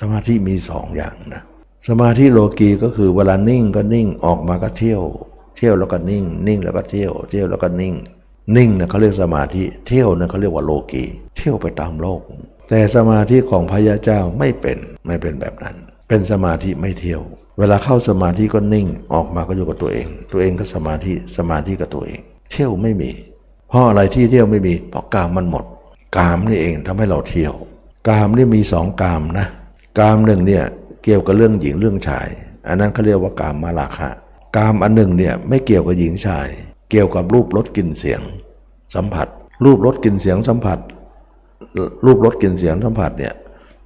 สมาธิมีสองอย่างนะสมาธิโลกีก็คือเวลานิ่งก็นิ่งออกมาก็เที่ยว เที่ยวแล้วก็นิ่ง นิ่งแล้วก็เที่ยว เที่ยวแล้วก็นิ่ง นิ่งนะเขาเรียกสมาธิเที่ยวนะเขาเรียกว่าโลกี เที่ยวไปตามโลก แต่สมาธิของพระยาเจ้าไม่เป็นไม่เป็นแบบนั้น เป็นสมาธิไม่เที่ยว เวลาเข้าสมาธิก็นิ่งออกมาก็อยู่กับตัวเอง ตัวเองก็สมาธิสมาธิกับตัวเอง เที่ยวไม่มี เพราะอะไรที่เที่ยวไม่มีเพราะกามมันหมด กามนี่เองทำให้เราเที่ยว กามนี่มีสองกามนะ กามหนึ่งเนี่ยเกี่ยวกับเรื่องหญิงเรื่องชาย อันนั้นเขาเรียกว่ากามมาราคะกามอันหนึ่งเนี่ยไม่เกี่ยวกับหญิงชาย เกี่ยวกับรูปรสกลิ่นเสียง สัมผัส รูปรสกลิ่นเสียงสัมผัส รูปรสกลิ่นเสียงสัมผัสเนี่ย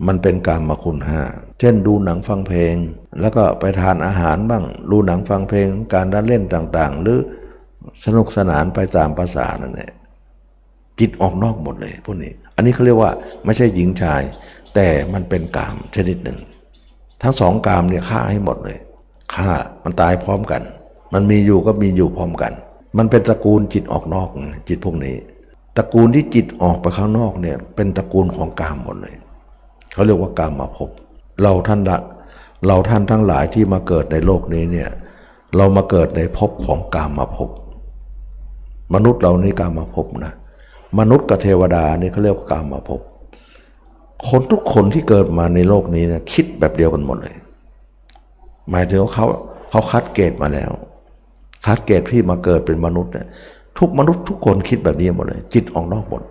มันเป็นกามมาคุณห้าเช่นดูหนังฟังเพลง แล้วก็ไปทานอาหารบ้างดูหนังฟังเพลง การดันเล่นต่างๆ หรือสนุกสนานไปตามภาษานั่นแหละจิตออกนอกหมดเลยพวกนี้ อันนี้เขาเรียกว่าไม่ใช่หญิงชาย แต่มันเป็นกามชนิดหนึ่ง ทั้งสองกามเนี่ยฆ่าให้หมดเลยฆ่ามันตายพร้อมกัน มันมีอยู่ก็มีอยู่พร้อมกัน มันเป็นตระกูลจิตออกนอกจิตพวกนี้ตระกูลที่จิตออกไปข้างนอกเนี่ยเป็นตระกูลของกามหมดเลยเขาเรียกว่ากามมาพบ เราท่านละเราท่านทั้งหลายที่มาเกิดในโลกนี้เนี่ยเรามาเกิดในภพของกามมาพบ มนุษย์เรานี่กามมาพบนะมนุษย์กับเทวดานี่เขาเรียกว่ากามมาพบ คนทุกคนที่เกิดมาในโลกนี้นี่ยคิดแบบเดียวกันหมดเลย หมายถึงว่าเขาเขาคัดเกตมาแล้ว คัดเกตพี่มาเกิดเป็นมนุษย์เนี่ยทุกมนุษย์ทุกคนคิดแบบนี้หมดเลย จิตออกนอกหมด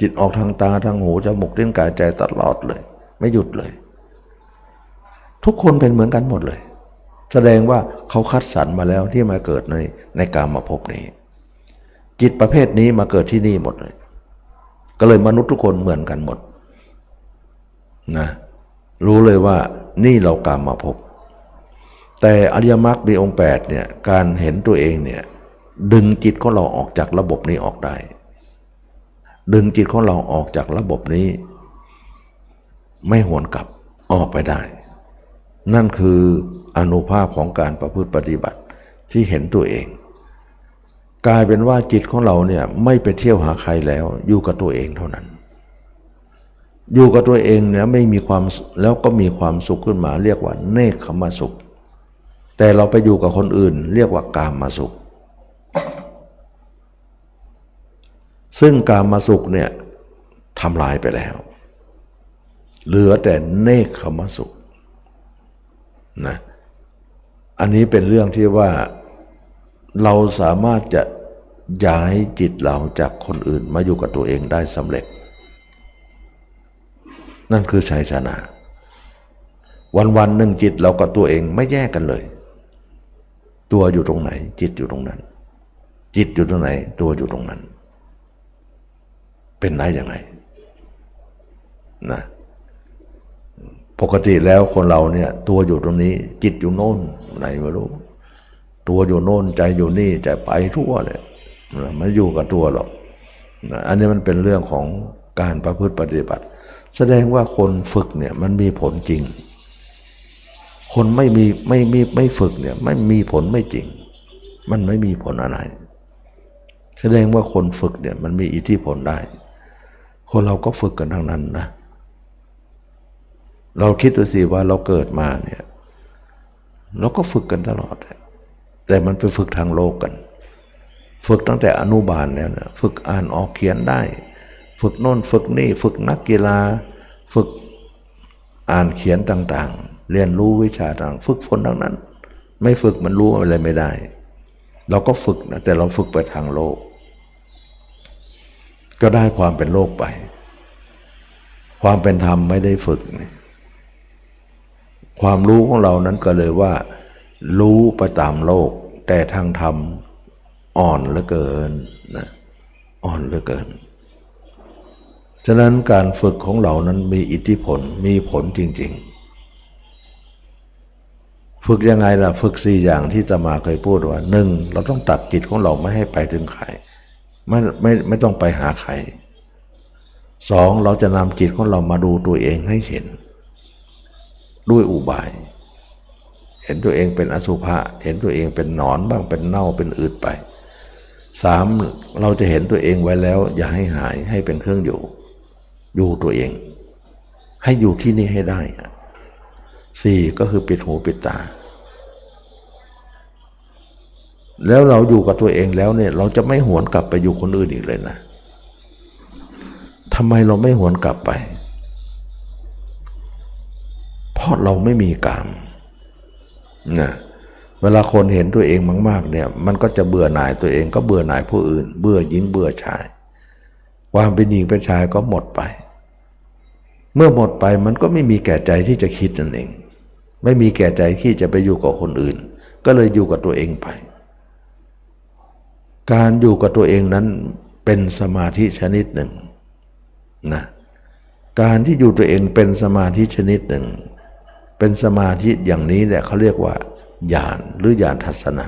จิตออกทางตาทางหูจมูกเลิ้นกายใจตลอดเลย ไม่หยุดเลย ทุกคนเป็นเหมือนกันหมดเลย แสดงว่าเขาคัดสรรมาแล้วที่มาเกิดในในกามมาพบนี้ จิตประเภทนี้มาเกิดที่นี่หมดเลย ก็เลยมนุษย์ทุกคนเหมือนกันหมดนะรู้เลยว่านี่เรากามมาพบ แต่อริยมรรคมีองค์8เนี่ยการเห็นตัวเองเนี่ยดึงจิตของเราออกจากระบบนี้ออกได้ ดึงจิตของเราออกจากระบบนี้ ไม่หวนกลับออกไปได้ นั่นคืออนุภาพของการประพฤติปฏิบัติที่เห็นตัวเอง กลายเป็นว่าจิตของเราเนี่ยไม่ไปเที่ยวหาใครแล้ว อยู่กับตัวเองเท่านั้น อยู่กับตัวเองเนี่ยไม่มีความแล้วก็มีความสุขขึ้นมา เรียกว่าเนคขมาสุข แต่เราไปอยู่กับคนอื่น เรียกว่ากามมาสุข ซึ่งกามมาสุขเนี่ยทำลายไปแล้ว เหลือแต่เนคขมาสุขนะอันนี้เป็นเรื่องที่ว่าเราสามารถจะ ย้ายจิตเราจากคนอื่นมาอยู่กับตัวเองได้สำเร็จ นั่นคือชัยชนะ วันวันหนึ่งจิตเรากับตัวเองไม่แยกกันเลย ตัวอยู่ตรงไหน จิตอยู่ตรงนั้น จิตอยู่ตรงไหน ตัวอยู่ตรงนั้น เป็นได้ยังไงนะปกติแล้วคนเราเนี่ยตัวอยู่ตรงนี้ จิตอยู่โน่นไหนไม่รู้ ตัวอยู่โน่นใจอยู่นี่ใจไปทั่วเลย มันอยู่กับตัวหรอก อันนี้มันเป็นเรื่องของการประพฤติปฏิบัติ แสดงว่าคนฝึกเนี่ยมันมีผลจริง คนไม่มีไม่มีไม่ฝึกเนี่ยไม่มีผลไม่จริง มันไม่มีผลอะไร แสดงว่าคนฝึกเนี่ยมันมีอิทธิพลได้ คนเราก็ฝึกกันทั้งนั้นนะเราคิดดูสิว่าเราเกิดมาเนี่ย เราก็ฝึกกันตลอด แต่มันไปฝึกทางโลกกัน ฝึกตั้งแต่อนุบาลแล้วนะฝึกอ่านออกเขียนได้ ฝึกโน่นฝึกนี่ ฝึกนักกีฬา ฝึกอ่านเขียนต่างๆ เรียนรู้วิชาต่างฝึกฝนทั้งนั้น ไม่ฝึกมันรู้อะไรไม่ได้ เราก็ฝึกนะแต่เราฝึกไปทางโลก ก็ได้ความเป็นโลกไป ความเป็นธรรมไม่ได้ฝึกนี่ความรู้ของเรานั้นก็เลยว่า รู้ไปตามโลก แต่ทางธรรม อ่อนเหลือเกินนะอ่อนเหลือเกิน ฉะนั้นการฝึกของเรานั้นมีอิทธิพลมีผลจริง ๆ ฝึกยังไงล่ะ ฝึกสี่อย่างที่ตมาเคยพูดว่าหนึ่งเราต้องตัดจิตของเราไม่ให้ไปถึงใครไม่ไม่ไม่ต้องไปหาใครสองเราจะนำจิตของเรามาดูตัวเองให้เห็น ด้วยอุบาย เห็นตัวเองเป็นอสุภะเห็นตัวเองเป็นหนอนบ้างเป็นเน่าเป็นอืดไป สามเราจะเห็นตัวเองไว้แล้ว อย่าให้หายให้เป็นเครื่องอยู่ อยู่ตัวเอง ให้อยู่ที่นี่ให้ได้สี่ก็คือปิดหูปิดตา แล้วเราอยู่กับตัวเองแล้วเนี่ย เราจะไม่หวนกลับไปอยู่คนอื่นอีกเลยนะทำไมเราไม่หวนกลับไป เพราะเราไม่มีกามนะ เวลาคนเห็นตัวเองมากๆเนี่ย มันก็จะเบื่อหน่ายตัวเองก็เบื่อหน่ายผู้อื่น เบื่อหญิงเบื่อชาย ความเป็นหญิงเป็นชายก็หมดไป เมื่อหมดไปมันก็ไม่มีแก่ใจที่จะคิดนั่นเอง ไม่มีแก่ใจที่จะไปอยู่กับคนอื่น ก็เลยอยู่กับตัวเองไป การอยู่กับตัวเองนั้นเป็นสมาธิชนิดหนึ่งนะการที่อยู่ตัวเองเป็นสมาธิชนิดหนึ่ง เป็นสมาธิอย่างนี้แหละเขาเรียกว่า ญาณหรือญาณทัศนะ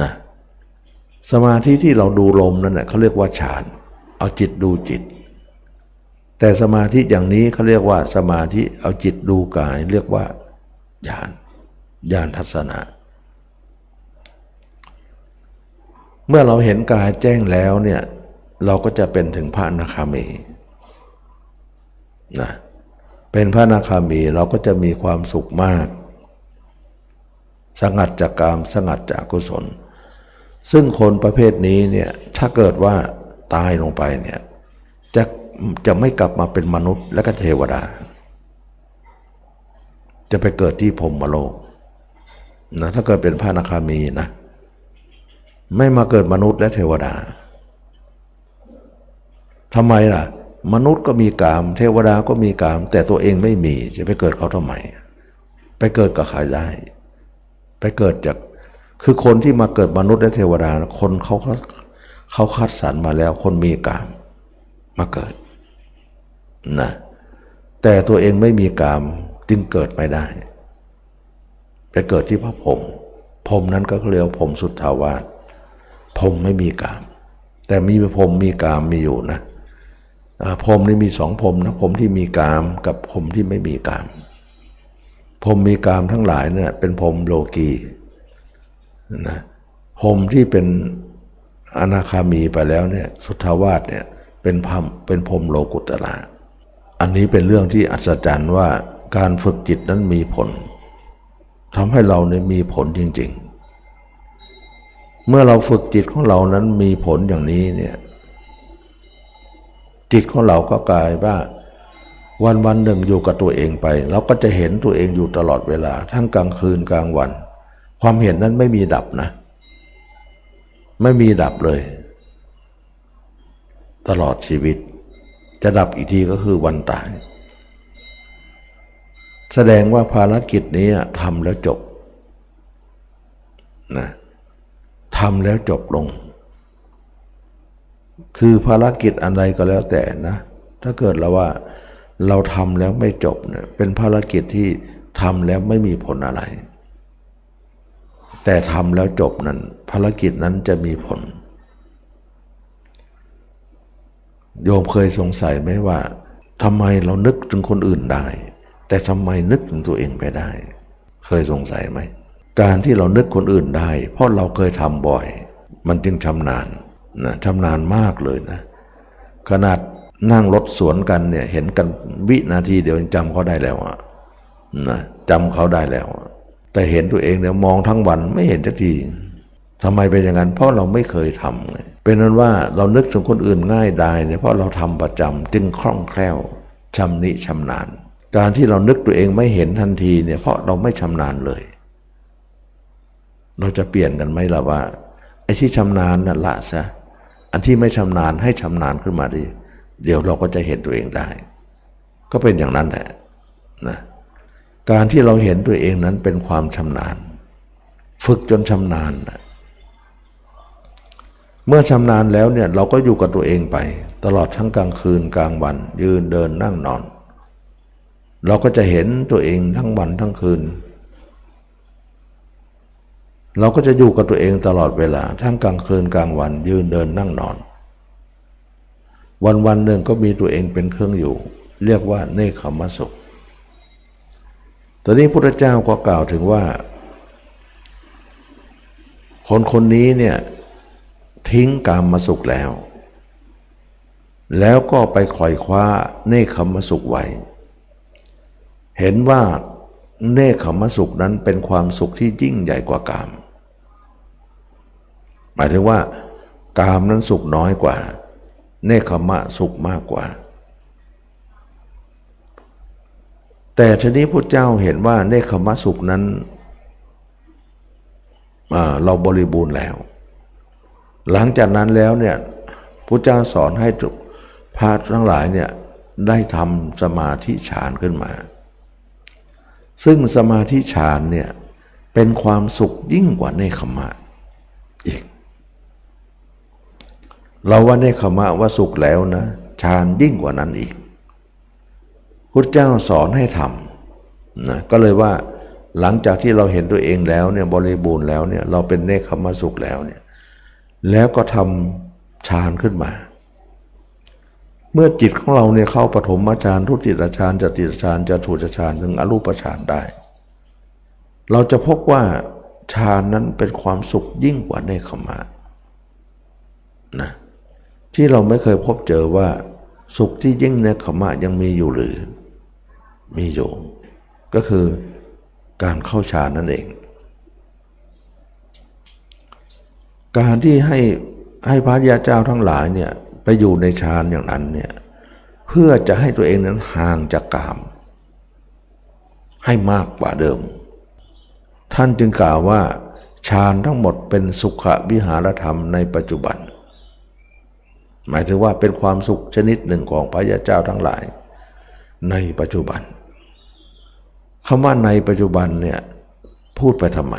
นะสมาธิที่เราดูลมนั่นแหละเขาเรียกว่าฌาน เอาจิตดูจิต แต่สมาธิอย่างนี้เขาเรียกว่าสมาธิเอาจิตดูกาย เรียกว่าญาณญาณทัศนะ เมื่อเราเห็นกายแจ้งแล้วเนี่ยเราก็จะเป็นถึงพระอนาคามีนะเป็นพระอนาคามีเราก็จะมีความสุขมาก สงัดจากกามสงัดจากกุศล ซึ่งคนประเภทนี้เนี่ยถ้าเกิดว่าตายลงไปเนี่ยจะจะไม่กลับมาเป็นมนุษย์และก็เทวดา จะไปเกิดที่พรมโลกนะถ้าเกิดเป็นพระนาคามีนะ ไม่มาเกิดมนุษย์และเทวดาทำไมล่ะ มนุษย์ก็มีกาม เทวดาก็มีกาม แต่ตัวเองไม่มีจะไปเกิดเขาทำไม ไปเกิดกับใครได้ ไปเกิดจากคือคนที่มาเกิดมนุษย์และเทวดา คนเขาเขาคัดสรรมาแล้ว คนมีกามมาเกิดนะแต่ตัวเองไม่มีกามจึงเกิดไม่ได้ ไปเกิดที่พระพรหมพรหมนั้นก็เรียกพรหมสุทธาวาสพรหมไม่มีกาม แต่มีพรหมมีกามมีอยู่นะพรหมนี่มีสองพรหมนะพรหมที่มีกามกับพรหมที่ไม่มีกาม พรมมีกามทั้งหลายเนี่ยเป็นพรมโลกีนะพรมที่เป็นอนาคามีไปแล้วเนี่ยสุทธาวาสเนี่ยเป็นพรมเป็นพรมโลกุตระอันนี้เป็นเรื่องที่อัศจรรย์ว่าการฝึกจิตนั้นมีผลทำให้เราเนี่ยมีผลจริง ๆ เมื่อเราฝึกจิตของเรานั้นมีผลอย่างนี้เนี่ยจิตของเราก็กลายว่า วันวันหนึ่งอยู่กับตัวเองไป เราก็จะเห็นตัวเองอยู่ตลอดเวลา ทั้งกลางคืนกลางวัน ความเห็นนั้นไม่มีดับนะ ไม่มีดับเลย ตลอดชีวิต จะดับอีกทีก็คือวันตาย แสดงว่าภารกิจนี้ทำแล้วจบนะทำแล้วจบลง คือภารกิจอะไรก็แล้วแต่นะ ถ้าเกิดเราว่า เราทำแล้วไม่จบเนี่ยเป็นภารกิจที่ทำแล้วไม่มีผลอะไร แต่ทำแล้วจบนั้น ภารกิจนั้นจะมีผล โยมเคยสงสัยไหมว่าทำไมเรานึกถึงคนอื่นได้ แต่ทำไมนึกถึงตัวเองไปได้ เคยสงสัยไหม การที่เรานึกคนอื่นได้ เพราะเราเคยทำบ่อย มันจึงชำนาญนะชำนาญมากเลยนะ ขนาด นั่งรถสวนกันเนี่ยเห็นกันวินาทีเดียวจำเขาได้แล้วอะนะจำเขาได้แล้ว แต่เห็นตัวเองเนี่ยมองทั้งวันไม่เห็นสักทีทำไมเป็นอย่างนั้น เพราะเราไม่เคยทำเป็นนั้นว่าเรานึกถึงคนอื่นง่ายได้เนี่ยเพราะเราทำประจำจึงคล่องแคล่วชำนิชำนาญ การที่เรานึกตัวเองไม่เห็นทันทีเนี่ยเพราะเราไม่ชำนาญเลย เราจะเปลี่ยนกันไหมล่ะว่าไอ้ที่ชำนาญนั่นละซะอันที่ไม่ชำนาญให้ชำนาญขึ้นมาดี เดี๋ยวเราก็จะเห็นตัวเองได้ ก็เป็นอย่างนั้นแหละนะการที่เราเห็นตัวเองนั้นเป็นความชำนาญ ฝึกจนชำนาญนะเมื่อชำนาญแล้วเนี่ยเราก็อยู่กับตัวเองไป ตลอดทั้งกลางคืนกลางวัน ยืนเดินนั่งนอน เราก็จะเห็นตัวเองทั้งวันทั้งคืน เราก็จะอยู่กับตัวเองตลอดเวลา ทั้งกลางคืนกลางวัน ยืนเดินนั่งนอน วันวันหนึ่งก็มีตัวเองเป็นเครื่องอยู่ เรียกว่าเนคขมสุข ตอนนี้พุทธเจ้าก็กล่าวถึงว่า คนคนนี้เนี่ยทิ้งกามมาสุขแล้ว แล้วก็ไปขอยคว้าเนคขมสุขไว้ เห็นว่าเนคขมสุขนั้นเป็นความสุขที่ยิ่งใหญ่กว่ากาม หมายถึงว่ากามนั้นสุขน้อยกว่า เนคขมะสุขมากกว่า แต่ทีนี้พระเจ้าเห็นว่าเนคขมะสุขนั้นเราบริบูรณ์แล้ว หลังจากนั้นแล้วเนี่ยพระเจ้าสอนให้พระทั้งหลายเนี่ยได้ทำสมาธิฌานขึ้นมา ซึ่งสมาธิฌานเนี่ยเป็นความสุขยิ่งกว่าเนคขมะก เราว่าเนคขมะว่าสุขแล้วนะฌานยิ่งกว่านั้นอีกพุทธเจ้าสอนให้ทำนะก็เลยว่าหลังจากที่เราเห็นตัวเองแล้วเนี่ยบริบูรณ์แล้วเนี่ยเราเป็นเนคขมสุขแล้วเนี่ยแล้วก็ทำฌานขึ้นมา เมื่อจิตของเราเนี่ยเข้าปฐมฌานทุติยฌานจติยฌานจตุตฌานถึงอรูปฌานได้ เราจะพบว่าฌานนั้นเป็นความสุขยิ่งกว่าเนคขมะนะ ที่เราไม่เคยพบเจอว่า สุขที่ยิ่งเนขมะยังมีอยู่หรือ มีอยู่ ก็คือการเข้าฌานนั่นเอง การที่ให้ให้พระยาเจ้าทั้งหลายเนี่ยไปอยู่ในฌานอย่างนั้นเนี่ยเพื่อจะให้ตัวเองนั้นห่างจากกาม ให้มากกว่าเดิม ท่านจึงกล่าวว่าฌานทั้งหมดเป็นสุขวิหารธรรมในปัจจุบัน หมายถึงว่าเป็นความสุขชนิดหนึ่งของพระยาเจ้าทั้งหลาย ในปัจจุบันคำว่าในปัจจุบันเนี่ยพูดไปทำไม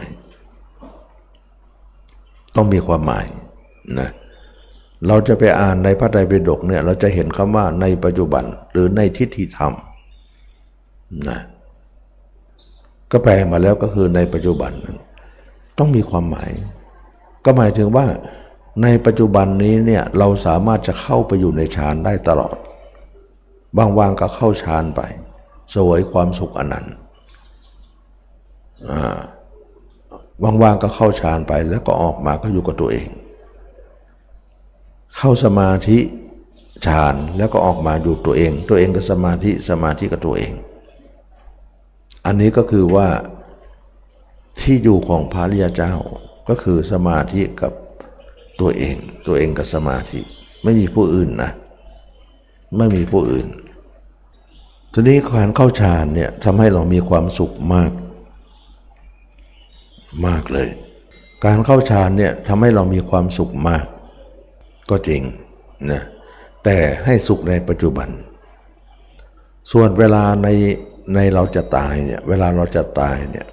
ต้องมีความหมายนะเราจะไปอ่านในพระไตรปิฎกเนี่ยเราจะเห็นคำว่าในปัจจุบันหรือในทิฏฐิธรรมนะก็แปลมาแล้วก็คือในปัจจุบัน ต้องมีความหมาย ก็หมายถึงว่า ในปัจจุบันนี้เนี่ยเราสามารถจะเข้าไปอยู่ในฌานได้ตลอด บางวางก็เข้าฌานไป สวยความสุขอันนั้นว่างๆก็เข้าฌานไปแล้วก็ออกมาก็อยู่กับตัวเอง เข้าสมาธิฌานแล้วก็ออกมาอยู่ตัวเอง ตัวเองก็สมาธิสมาธิกับตัวเอง อันนี้ก็คือว่าที่อยู่ของพระริยเจ้าก็คือสมาธิกับ ตัวเอง ตัวเองกับสมาธิ ไม่มีผู้อื่นนะ ไม่มีผู้อื่น ทีนี้การเข้าฌานเนี่ยทำให้เรามีความสุขมาก มากเลย การเข้าฌานเนี่ยทำให้เรามีความสุขมาก ก็จริงนะแต่ให้สุขในปัจจุบัน ส่วนเวลาในในเราจะตายเนี่ยเวลาเราจะตายเนี่ย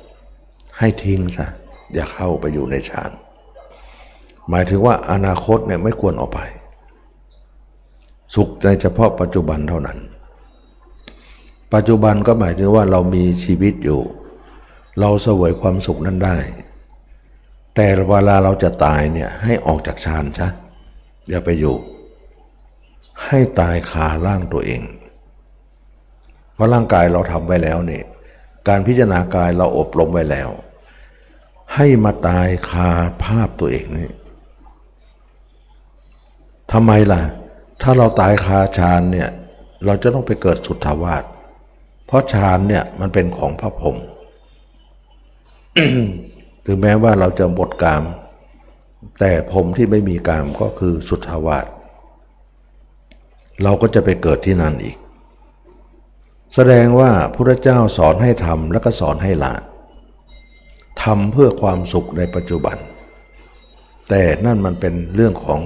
ให้ทิ้งซะอย่าเข้าไปอยู่ในฌาน หมายถึงว่าอนาคตเนี่ยไม่ควรออกไป สุขในเฉพาะปัจจุบันเท่านั้น ปัจจุบันก็หมายถึงว่าเรามีชีวิตอยู่ เราเสวยความสุขนั้นได้ แต่เวลาเราจะตายเนี่ยให้ออกจากฌานซะอย่าไปอยู่ ให้ตายคาร่างตัวเอง เพราะร่างกายเราทำไว้แล้วเนี่ยการพิจารณากายเราอบรมไว้แล้ว ให้มาตายคาภาพตัวเองนี่ ทำไมล่ะ ถ้าเราตายคาฌานเนี่ย เราจะต้องไปเกิดสุทธาวาสเพราะฌานเนี่ยมันเป็นของพระพรหมถึงแม้ว่าเราจะหมดกาม แต่ผมที่ไม่มีกามก็คือสุทธาวาสเราก็จะไปเกิดที่นั่นอีก แสดงว่าพระเจ้าสอนให้ทำแล้วก็สอนให้ละทำเพื่อความสุขในปัจจุบัน แต่นั่นมันเป็นเรื่องของ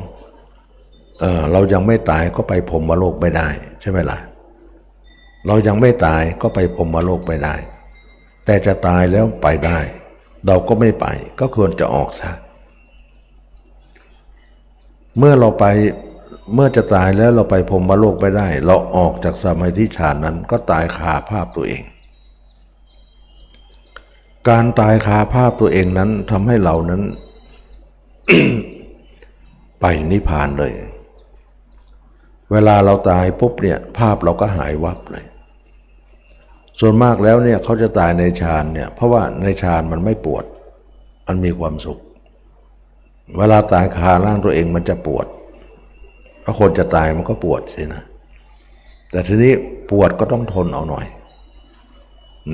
เออเรายังไม่ตายก็ไปพรมโลกไม่ได้ ใช่ไหมล่ะ เรายังไม่ตายก็ไปพรมโลกไม่ได้ แต่จะตายแล้วไปได้ เราก็ไม่ไปก็ควรจะออกซะเมื่อเราไปเมื่อจะตายแล้วเราไปพรมโลกไปได้ เราออกจากสมาธิฌานนั้นก็ตายคาภาพตัวเอง การตายคาภาพตัวเองนั้นทำให้เรานั้น ไปนิพพานเลย เวลาเราตายปุ๊บเนี่ยภาพเราก็หายวับเลย ส่วนมากแล้วเนี่ยเขาจะตายในฌานเนี่ยเพราะว่าในฌานมันไม่ปวด มันมีความสุข เวลาตายคาร่างตัวเองมันจะปวดถ้าคนจะตายมันก็ปวดสินะ แต่ทีนี้ปวดก็ต้องทนเอาหน่อย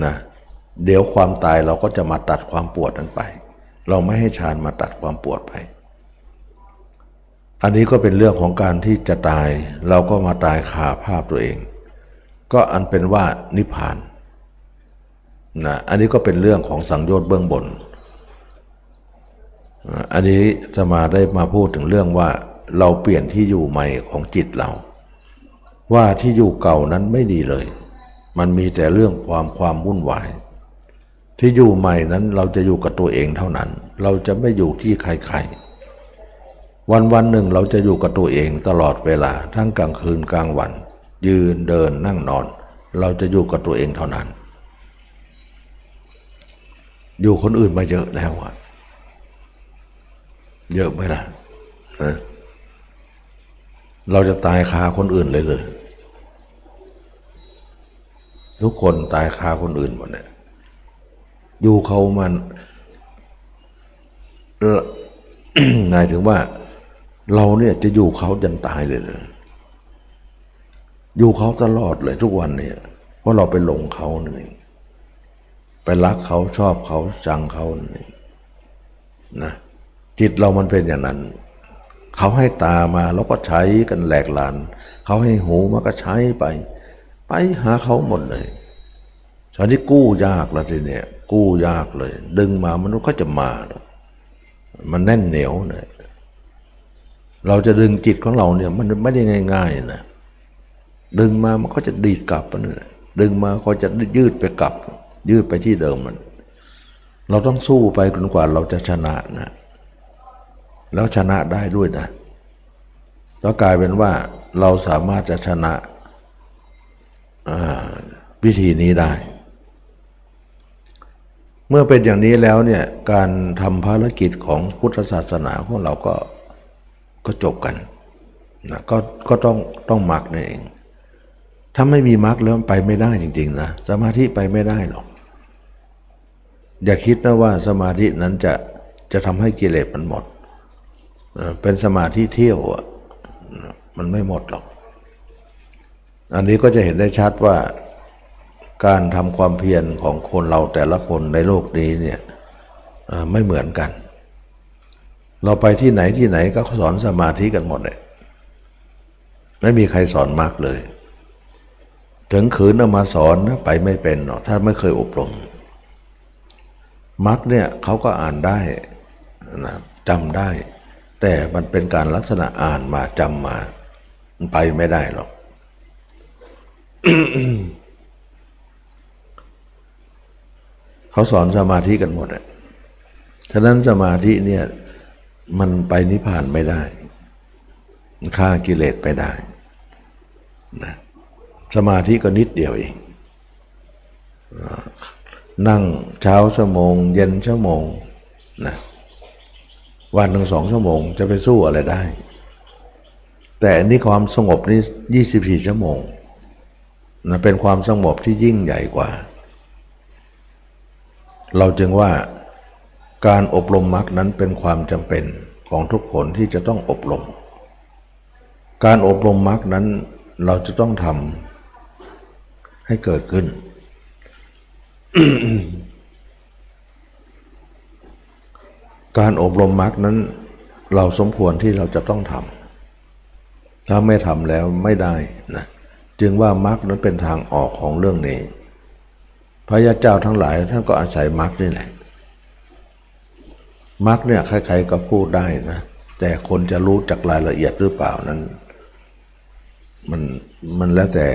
นะเดี๋ยวความตายเราก็จะมาตัดความปวดนั้นไป เราไม่ให้ฌานมาตัดความปวดไป อันนี้ก็เป็นเรื่องของการที่จะตาย เราก็มาตายขาภาพตัวเอง ก็อันเป็นว่านิพพานนะอันนี้ก็เป็นเรื่องของสังโยชน์เบื้องบน อันนี้จะมาได้มาพูดถึงเรื่องว่าเราเปลี่ยนที่อยู่ใหม่ของจิตเรา ว่าที่อยู่เก่านั้นไม่ดีเลย มันมีแต่เรื่องความความวุ่นวายที่อยู่ใหม่นั้นเราจะอยู่กับตัวเองเท่านั้น เราจะไม่อยู่ที่ใครๆ วันวันหนึ่งเราจะอยู่กับตัวเองตลอดเวลาทั้งกลางคืนกลางวัน ยืนเดินนั่งนอน เราจะอยู่กับตัวเองเท่านั้น อยู่คนอื่นมาเยอะแล้วอะเยอะไหมล่ะเราจะตายคาคนอื่นเลยเลยทุกคนตายคาคนอื่นหมดเนี่ยอยู่เขามันหมายถึงว่า เราเนี่ยจะอยู่เขาจนตายเลยเลย อยู่เขาตลอดเลยทุกวันเนี่ยเพราะเราไปหลงเขานั่นเองไปรักเขาชอบเขาจังเขานั่นเองนะจิตเรามันเป็นอย่างนั้น เขาให้ตามาเราก็ใช้กันแหลกลาน เขาให้หูมาก็ใช้ไป ไปหาเขาหมดเลยตอนนี้กู้ยากแล้วทีเนี่ยกู้ยากเลย ดึงมามันก็จะมา มันแน่นเหนียวเนี่ย เราจะดึงจิตของเราเนี่ยมันไม่ได้ง่ายๆนะดึงมามันก็จะดีดกลับนะดึงมาก็จะยืดไปกลับ ยืดไปที่เดิมมัน เราต้องสู้ไปจนกว่าเราจะชนะนะแล้วชนะได้ด้วยนะก็กลายเป็นว่าเราสามารถจะชนะวิธีนี้ได้ เมื่อเป็นอย่างนี้แล้วเนี่ยการทำภารกิจของพุทธศาสนาของเราก็ ก็จบกันนะก็ก็ต้องต้องมักนั่นเอง ถ้าไม่มีมรรคแล้วไปไม่ได้จริง ๆ นะ สมาธิไปไม่ได้หรอก อย่าคิดนะว่าสมาธินั้นจะจะทำให้กิเลสมันหมด เป็นสมาธิเที่ยวอะมันไม่หมดหรอก อันนี้ก็จะเห็นได้ชัดว่าการทำความเพียรของคนเราแต่ละคนในโลกนี้เนี่ยไม่เหมือนกัน เราไปที่ไหนที่ไหนก็สอนสมาธิกันหมดเลยไม่มีใครสอนมากเลย ถึงขืนเอามาสอนนะไปไม่เป็นหรอกถ้าไม่เคยอบรมมักเนี่ยเขาก็อ่านได้นะจำได้ แต่มันเป็นการลักษณะอ่านมาจำมาไปไม่ได้หรอกเขาสอนสมาธิกันหมดอะฉะนั้นสมาธิเนี่ย มันไปนิพพานไม่ได้มันฆ่ากิเลสไปได้นะสมาธิก็นิดเดียวเอง นั่งเช้าชั่วโมง เย็นชั่วโมงนะวันหนึ่งสองชั่วโมงจะไปสู้อะไรได้ แต่อันนี้ความสงบนี่ยี่สิบสี่ชั่วโมงนะเป็นความสงบที่ยิ่งใหญ่กว่า เราจึงว่า การอบรมมรรคนั้นเป็นความจำเป็นของทุกคนที่จะต้องอบรม การอบรมมรรคนั้นเราจะต้องทำให้เกิดขึ้น การอบรมมรรคนั้น เราสมควรที่เราจะต้องทำถ้าไม่ทำแล้วไม่ได้นะจึงว่ามรรคนั้นเป็นทางออกของเรื่องนี้ พระยาเจ้าทั้งหลายท่านก็อาศัยมรรคนี่แหละ มรรคเนี่ยใครๆก็พูดได้นะ แต่คนจะรู้จักรายละเอียดหรือเปล่านั้น มันมันแล้วแต่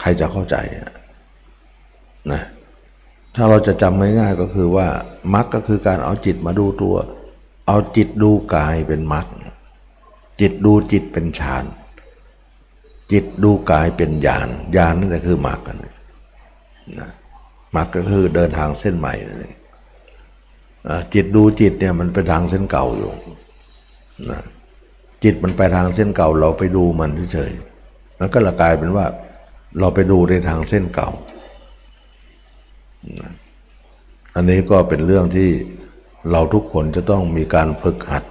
ใครจะเข้าใจนะถ้าเราจะจำง่ายๆก็คือว่ามรรคก็คือการเอาจิตมาดูตัว เอาจิตดูกายเป็นมรรคจิตดูจิตเป็นฌานจิตดูกายเป็นญาณญาณนั่นแหละคือมรรคกันนะมรรคก็คือเดินทางเส้นใหม่นั่นเอง จิตดูจิตเนี่ยมันเป็นทางเส้นเก่าอยู่นะจิตมันไปทางเส้นเก่า เราไปดูมันเฉยๆมันก็ละกลายเป็นว่า เราไปดูในทางเส้นเก่า อันนี้ก็เป็นเรื่องที่เราทุกคนจะต้องมีการฝึกหัด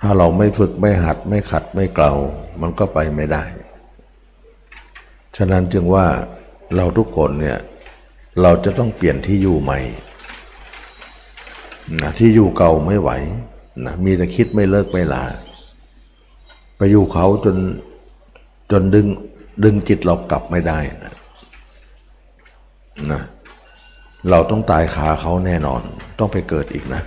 ถ้าเราไม่ฝึกไม่หัด ไม่ขัดไม่เกลามันก็ไปไม่ได้ ฉะนั้นจึงว่าเราทุกคนเนี่ยเราจะต้องเปลี่ยนที่อยู่ใหม่ นะที่อยู่เก่าไม่ไหวนะมีแต่คิดไม่เลิกไม่ลา ไปอยู่เขาจนจนดึงดึงจิตเรากลับไม่ได้นะนะเราต้องตายคาเขาแน่นอน ต้องไปเกิดอีกนะ